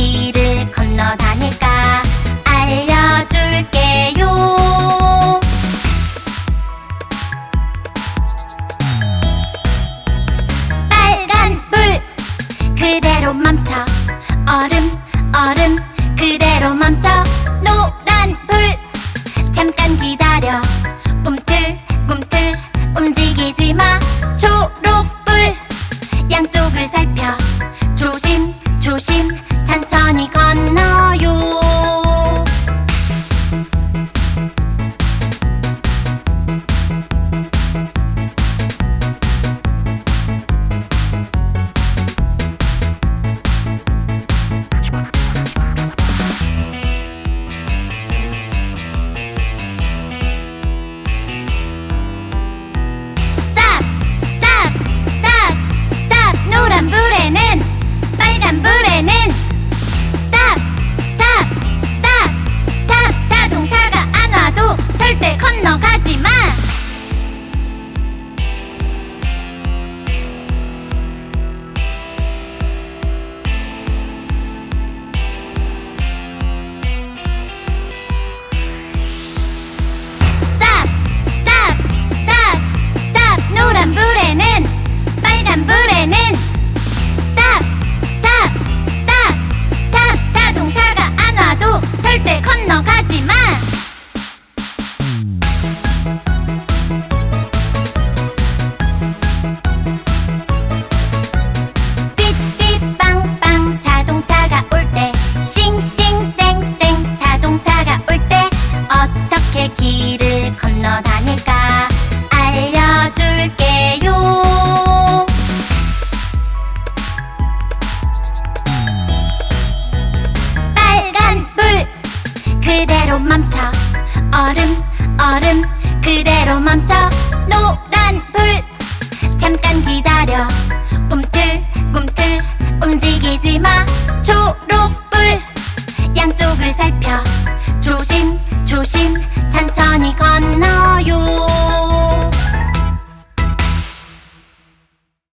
어디를 건너 다닐까 알려줄게요. 빨간 불 그대로 멈춰. 얼음 얼음 그대로 멈춰. 노란 불 잠깐 기다려. 바로 맘차 얼음 얼음